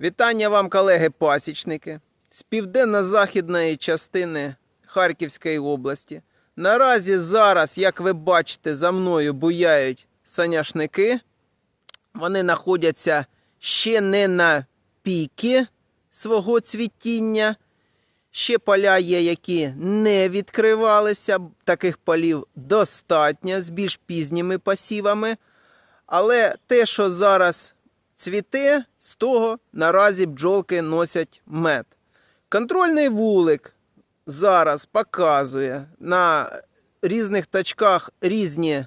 Вітання вам, колеги-пасічники, з південно-західної частини Харківської області. Наразі зараз, як ви бачите, за мною буяють соняшники. Вони знаходяться ще не на піки свого цвітіння. Ще поля є, які не відкривалися. Таких полів достатньо з більш пізніми посівами. Але те, що зараз цвіте, з того наразі бджолки носять мед. Контрольний вулик зараз показує на різних точках різні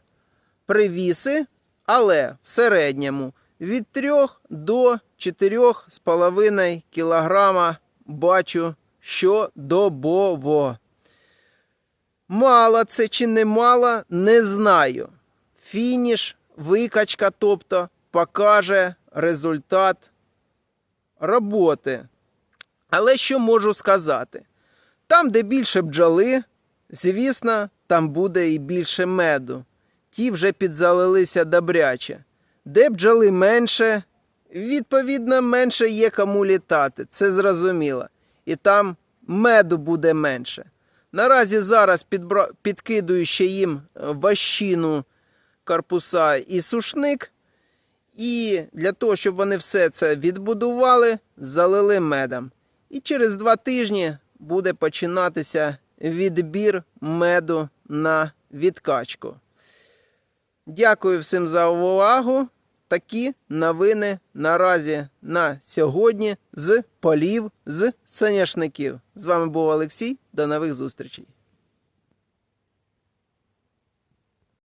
привіси, але в середньому від 3 до 4,5 кг бачу щодобово. Мало це чи не мало, не знаю. Фініш, викачка, тобто, покаже результат роботи. Але що можу сказати? Там, де більше бджоли, звісно, там буде і більше меду. Ті вже підзалилися добряче. Де бджоли менше, відповідно, менше є кому літати. Це зрозуміло. І там меду буде менше. Наразі зараз підбра... підкидую ще їм е, ващину корпуса і сушник. І для того, щоб вони все це відбудували, залили медом. І через два тижні буде починатися відбір меду на відкачку. Дякую всім за увагу. Такі новини наразі на сьогодні з полів з соняшників. З вами був Олексій. До нових зустрічей.